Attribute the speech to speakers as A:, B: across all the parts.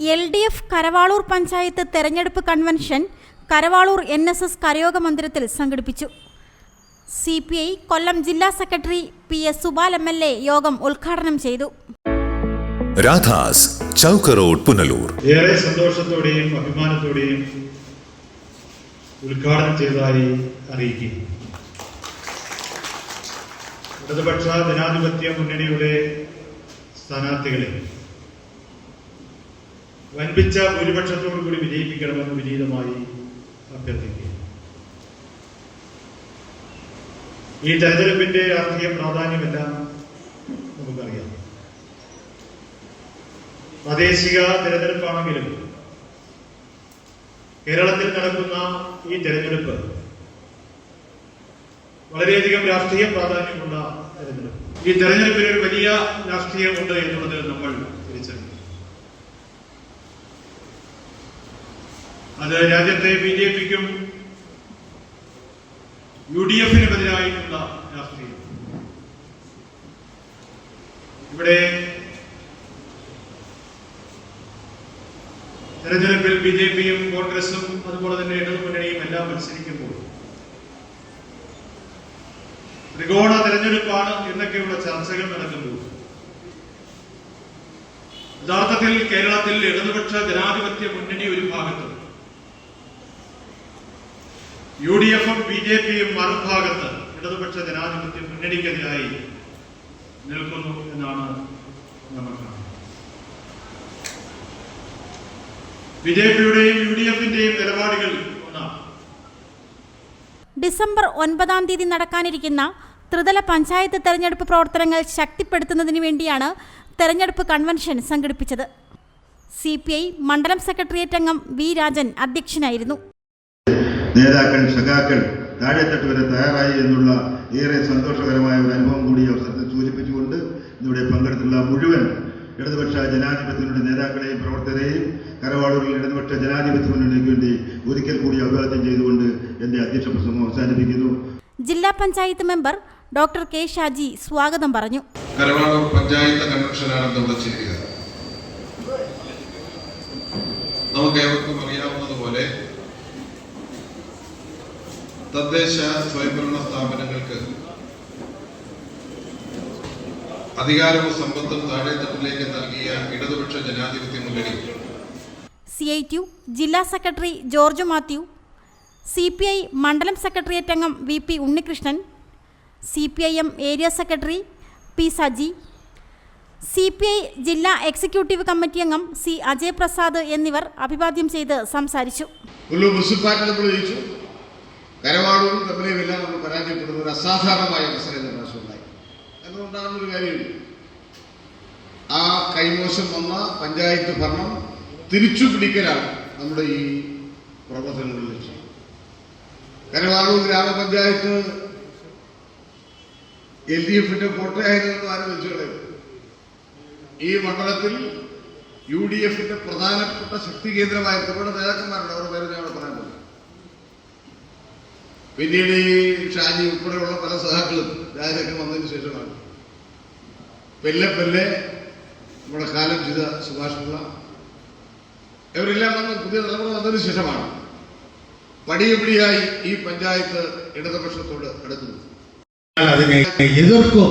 A: L D F Karavaloor panchayat തെരഞ്ഞെടുപ്പ് convention Karavaloor N S S കരയോഗ മന്ദിരത്തിൽ സംഘടിപ്പിച്ചു. C P I Kollam ജില്ലാ secretary P S Subal M L A യോഗം ഉദ്ഘാടനം ചെയ്തു.
B: രാധാസ് ചൗക്ക് റോഡ് പുനലൂർ.
C: ഏറെ സന്തോഷത്തോടെയും അഭിമാനത്തോടെയും ഉദ്ഘാടനം ചെയ്തതായി അറിയിക്കുന്നു. ഇടതുപക്ഷ ജനാധിപത്യ മുന്നണിയുടെ സ്ഥാനാർത്ഥികളെ വൻപിച്ച ഭൂരിപക്ഷത്തോടു കൂടി വിജയിപ്പിക്കണമെന്ന് വിനീതമായി അഭ്യർത്ഥിക്കുക ഈ തെരഞ്ഞെടുപ്പിന്റെ രാഷ്ട്രീയ പ്രാധാന്യമെല്ലാം നമുക്കറിയാം. പ്രാദേശിക തെരഞ്ഞെടുപ്പാണെങ്കിലും കേരളത്തിൽ നടക്കുന്ന ഈ തെരഞ്ഞെടുപ്പ് വളരെയധികം രാഷ്ട്രീയ പ്രാധാന്യമുള്ള തെരഞ്ഞെടുപ്പ്. ഈ തെരഞ്ഞെടുപ്പിന് ഒരു വലിയ രാഷ്ട്രീയമുണ്ട് എന്നുള്ളത് നമ്മൾ അത് രാജ്യത്തെ ബി ജെ പിക്കും യു ഡി എഫിനുമെതിരായിട്ടുള്ള രാഷ്ട്രീയം. ഇവിടെ തെരഞ്ഞെടുപ്പിൽ ബി ജെ പിയും കോൺഗ്രസും അതുപോലെ തന്നെ ഇടതു മുന്നണിയും എല്ലാം മത്സരിക്കുമ്പോൾ ത്രികോണ തെരഞ്ഞെടുപ്പാണ് എന്നൊക്കെയുള്ള ചർച്ചകൾ നടക്കുമ്പോൾ യഥാർത്ഥത്തിൽ കേരളത്തിൽ ഇടതുപക്ഷ ജനാധിപത്യ മുന്നണി ഒരു ഭാഗത്തും യു ഡി എഫും ബി ജെ പിയും മറുഭാഗത്ത് ഇടതുപക്ഷ ജനാധിപത്യ മുന്നണിക്കെതിരായി നിൽക്കുന്നു എന്നാണ് നമ്മൾ കാണുന്നത്. ബി ജെ പിയുടെയും യു ഡി എഫിന്റെയും നിലപാടുകൾ
A: ഡിസംബർ ഒൻപതാം തീയതി നടക്കാനിരിക്കുന്ന ത്രിതല പഞ്ചായത്ത് തെരഞ്ഞെടുപ്പ് പ്രവർത്തനങ്ങൾ ശക്തിപ്പെടുത്തുന്നതിന് വേണ്ടിയാണ് തെരഞ്ഞെടുപ്പ് കൺവെൻഷൻ സംഘടിപ്പിച്ചത്. സി പി ഐ മണ്ഡലം സെക്രട്ടേറിയറ്റ് അംഗം വി രാജൻ അധ്യക്ഷനായിരുന്നു.
D: നേതാക്കൾ സഖാക്കൾ താഴെത്തട്ട് വരെ തയ്യാറായി എന്നുള്ള ഏറെ സന്തോഷകരമായ ഒരു അനുഭവം കൂടി അവസരത്തിൽ സൂചിപ്പിച്ചുകൊണ്ട് ഇവിടെ പങ്കെടുത്തുള്ള മുഴുവൻ ഇടതുപക്ഷ ജനാധിപത്യത്തിനുള്ള നേതാക്കളെയും പ്രവർത്തകരെയും കരവാളൂരിൽ ഇടതുപക്ഷ ജനാധിപത്യ മുന്നണിക്ക് വേണ്ടി ഒരിക്കൽ കൂടി അഭിവാദ്യം ചെയ്തുകൊണ്ട് എന്റെ അധ്യക്ഷ പ്രസംഗം അവസാനിപ്പിക്കുന്നു.
A: ജില്ലാ panchayat member doctor K Shaji സ്വാഗതം പറഞ്ഞു.
E: കരവാളൂർ പഞ്ചായത്ത് കൺവെൻഷനാണ് നമുക്ക് ഏവർക്കും അറിയാവുന്നതുപോലെ തദ്ദേശ സ്വയംഭരണ സ്ഥാപനങ്ങൾക്ക് അധികാരവും സമ്പത്തും താഴെത്തട്ടിലേക്ക് നൽകിയ ഇടതുപക്ഷ ജനാധിപത്യ മുന്നണി.
A: സി ഐ ടി ജില്ലാ secretary George Mathew C P I മണ്ഡലം സെക്രട്ടേറിയറ്റ് അംഗം V P Unnikrishnan C P I M area secretary P Saji C P I ജില്ലാ എക്സിക്യൂട്ടീവ് കമ്മിറ്റി അംഗം സി അജയ് പ്രസാദ് എന്നിവർ അഭിവാദ്യം ചെയ്ത് സംസാരിച്ചു.
F: മുനിസിപ്പാലിറ്റി നമ്മൾ ജയിച്ചു. കരവാടൂരും തമ്മിലുമെല്ലാം നമ്മൾ പരാജയപ്പെടുന്ന ഒരു അസാധാരണമായ അവസരം എന്ന പ്രാവശ്യമുണ്ടായി എന്നുകൊണ്ടാണ് ഒരു കാര്യം ആ കൈമോശം വന്ന പഞ്ചായത്ത് ഭരണം തിരിച്ചു പിടിക്കലാണ് നമ്മുടെ ഈ പ്രവർത്തനങ്ങളിൽ ലക്ഷ്യം. കരവാടൂർ ഗ്രാമപഞ്ചായത്ത് എൽ ഡി എഫിന്റെ കോട്ടയായിരുന്നു ആരംഭിച്ചു ഈ മണ്ഡലത്തിൽ യു ഡി എഫിന്റെ പ്രധാനപ്പെട്ട ശക്തി കേന്ദ്രമായിരുന്നു ഇവിടെ നേതാക്കന്മാരുണ്ട്. അവരുടെ പേര് ഞങ്ങൾ പറയാം. പിന്നീട് ഈ ഷാജി ഉൾപ്പെടെയുള്ള പല സഹാക്കളും രാജൊക്കെ വന്നതിന് ശേഷമാണ്. പെല്ലെ പെല്ലെ നമ്മുടെ കാലം ചെയ്ത സുഭാഷ് പിള്ള ഇവരെല്ലാം വന്ന് പുതിയ തലമുറ വന്നതിന് ശേഷമാണ് പടിയപടിയായി ഈ പഞ്ചായത്ത് ഇടതുപക്ഷത്തോട് അടുക്കുന്നത്.
G: അതിനെ എതിർക്കും?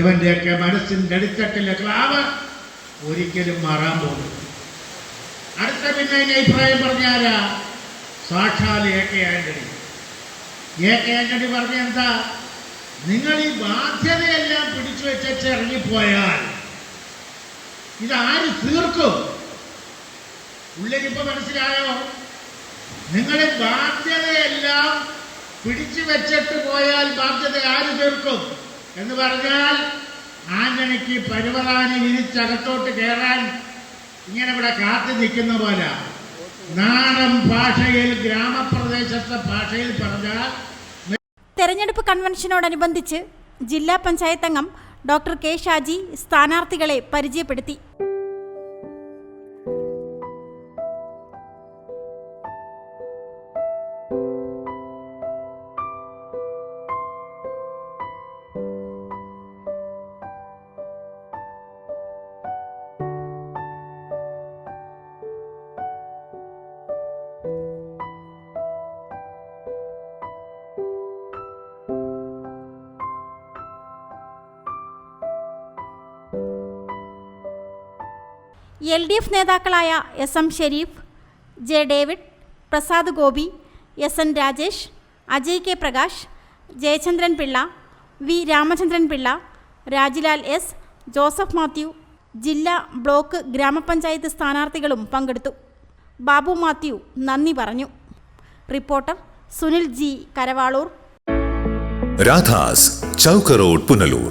G: ഇവന്റെയൊക്കെ മനസ്സിന്റെ അടിത്തട്ടിലെ ക്ലാവ് ഒരിക്കലും മാറാൻ പോകും അടുത്ത പിന്നെ അഭിപ്രായം പറഞ്ഞാരാ? സാക്ഷാൽ എ കെ ആന്റണി. ആന്റണി പറഞ്ഞ എന്താ? നിങ്ങൾ ഈ ബാധ്യതയെല്ലാം പിടിച്ചു വെച്ച് ഇറങ്ങിപ്പോയാൽ ഇതാര് തീർക്കും? ഉള്ളിലിപ്പോ മനസ്സിലായോ? നിങ്ങൾ ബാധ്യതയെല്ലാം പിടിച്ചു വെച്ചിട്ട് പോയാൽ ബാധ്യത ആര് തീർക്കും? എന്ന് പറഞ്ഞാൽ ആന്റണിക്ക് പരുവതാനി വിരിച്ചകത്തോട്ട് കയറാൻ ഇങ്ങനെ ഇവിടെ കാത്തു നിൽക്കുന്ന പോലെ. നാടൻ ഭാഷയിൽ ഗ്രാമപ്രദേശത്തെ ഭാഷയിൽ പറഞ്ഞാൽ
A: തെരഞ്ഞെടുപ്പ് കൺവെൻഷനോടനുബന്ധിച്ച് ജില്ലാ പഞ്ചായത്ത് അംഗം ഡോക്ടർ കെ ഷാജി സ്ഥാനാർത്ഥികളെ പരിചയപ്പെടുത്തി. എൽ ഡി എഫ് നേതാക്കളായ S M Sherif J David Prasad Gopi S N Rajesh Ajay K Prakash Jayachandran Pillai V Ramachandran Pillai Rajilal S Joseph Mathew ജില്ലാ ബ്ലോക്ക് ഗ്രാമപഞ്ചായത്ത് സ്ഥാനാർത്ഥികളും പങ്കെടുത്തു. ബാബു മാത്യു നന്ദി പറഞ്ഞു. Reporter Sunil G Karavaloor.
B: Radhas Chowk road Punalur.